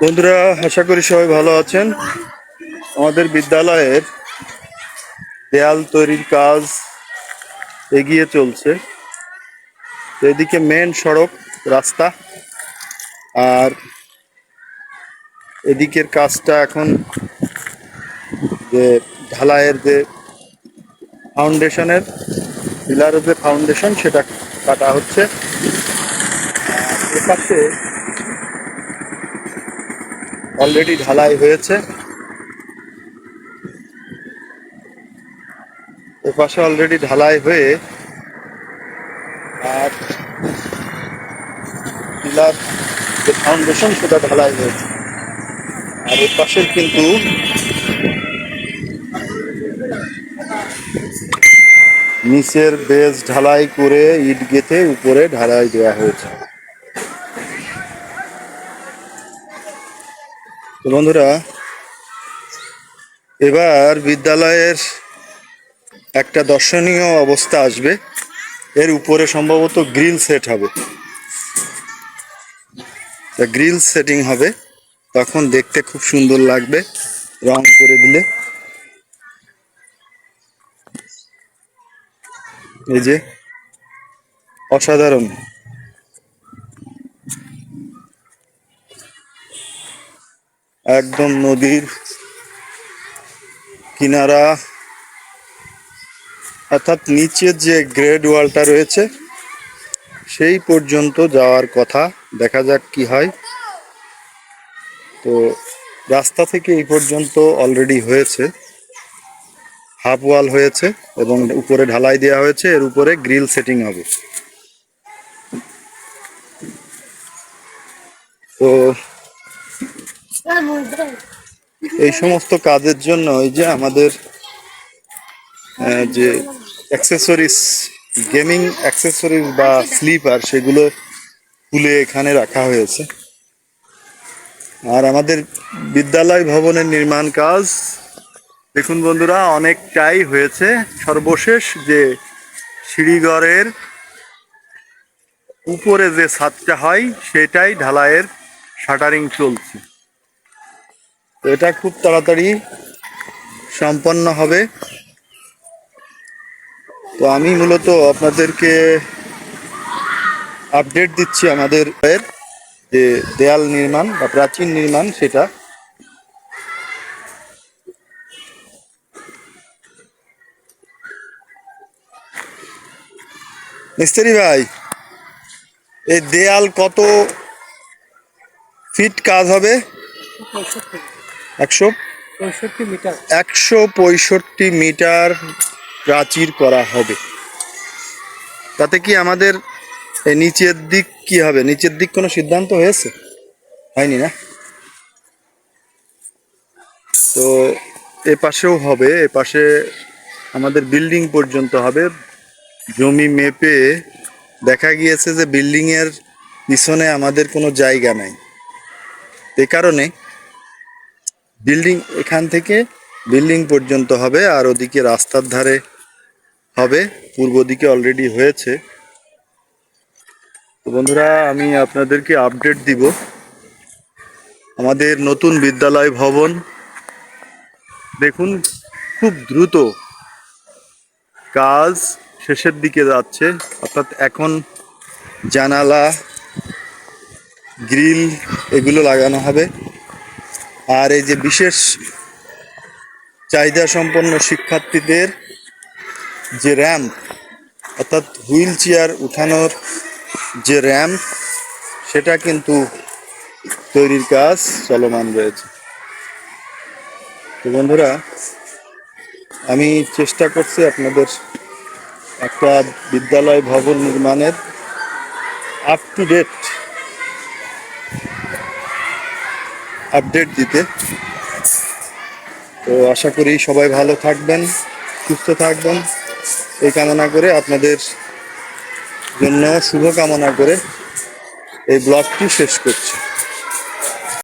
বন্ধুরা, আশা করি সবাই ভালো আছেন। আমাদের বিদ্যালয়ের দেয়াল তৈরির কাজ এগিয়ে চলছে। এদিকে মেন সড়ক, রাস্তা, আর এদিকের কাজটা এখন যে ঢালাইয়ের যে ফাউন্ডেশনের পিলারের যে ফাউন্ডেশন সেটা কাটা হচ্ছে। এপাশে অলরেডি ঢালাই হয়েছে। এপাশে অলরেডি ঢালাই হয়ে আর পিলার যে ফাউন্ডেশন সেটা ঢালাই হয়েছে। আর এর কিন্তু নিচের বেজ ঢালাই করে ইট গেঁথে উপরে ঢালাই দেওয়া হয়েছে। তো বন্ধুরা, এবার বিদ্যালয়ের একটা দর্শনীয় অবস্থা আসবে। এর উপরে সম্ভবত গ্রিল সেট হবে। গ্রিল সেটিং হবে। তখন দেখতে খুব সুন্দর লাগবে রং করে দিলে। এই যে, অসাধারণ। একদম নদীর কিনারা, অর্থাৎ নিচের যে গ্রেড ওয়ালটা রয়েছে, সেই পর্যন্ত যাওয়ার কথা। দেখা যাক কি হয়। তো রাস্তা থেকে এই পর্যন্ত অলরেডি হয়েছে। হাফ ওয়াল হয়েছে এবং উপরে ঢালাই দেওয়া হয়েছে। এর উপরে গ্রিল সেটিং হবে। তো এই সমস্ত কাজের জন্য এই যে আমাদের যে অ্যাক্সেসরিজ গেমিং অ্যাক্সেসরিজ বা স্লিপার সেগুলো তুলে এখানে রাখা হয়েছে। আর আমাদের বিদ্যালয় ভবনের নির্মাণ কাজ, দেখুন বন্ধুরা, অনেকটাই হয়েছে। সর্বশেষ যে সিঁড়িঘরের উপরে যে ছাদটা হয়, সেটাই ঢালাইয়ের শাটারিং চলছে। তো এটা খুব তাড়াতাড়ি সম্পন্ন হবে। তো আমি মূলত আপনাদেরকে আপডেট দিচ্ছি আমাদের যে দেয়াল নির্মাণ বা প্রাচীন নির্মাণ সেটা। মিস্ত্রি ভাই, এই দেয়াল কত ফিট কাজ হবে? একশো পঁয়ষট্টি মিটার। একশো পঁয়ষট্টি মিটার প্রাচীর করা হবে। তাতে কি আমাদের এই নিচের দিক কি হবে? নিচের দিক কোনো সিদ্ধান্ত হয়েছে? হয়নি না? তো এ পাশেও হবে এ পাশে আমাদের বিল্ডিং পর্যন্ত হবে। জমি মেপে দেখা গিয়েছে যে বিল্ডিং এর পিছনে আমাদের কোনো জায়গা নাই। এ কারণে বিল্ডিং এখান থেকে বিল্ডিং পর্যন্ত হবে আর ওদিকে রাস্তার ধারে হবে। পূর্ব দিকে অলরেডি হয়েছে। তো বন্ধুরা, আমি আপনাদেরকে আপডেট দিব। আমাদের নতুন বিদ্যালয় ভবন দেখুন, খুব দ্রুত কাজ শেষের দিকে যাচ্ছে। অর্থাৎ এখন জানালা, গ্রিল, এগুলো লাগানো হবে। আর এই যে বিশেষ চাহিদা সম্পন্ন শিক্ষার্থীদের যে র্যাম্প, অর্থাৎ হুইল চেয়ার উঠানোর যে র্যাম্প, সেটা কিন্তু তৈরির কাজ চলমান রয়েছে। তো বন্ধুরা, আমি চেষ্টা করছি আপনাদের একটা বিদ্যালয় ভবন নির্মাণের আপ টু ডেট আপডেট দিতে। তো আশা করি সবাই ভালো থাকবেন, সুস্থ থাকবেন। এই কামনা করে আপনাদের জন্য শুভ কামনা করে এই ব্লগটি শেষ করছি।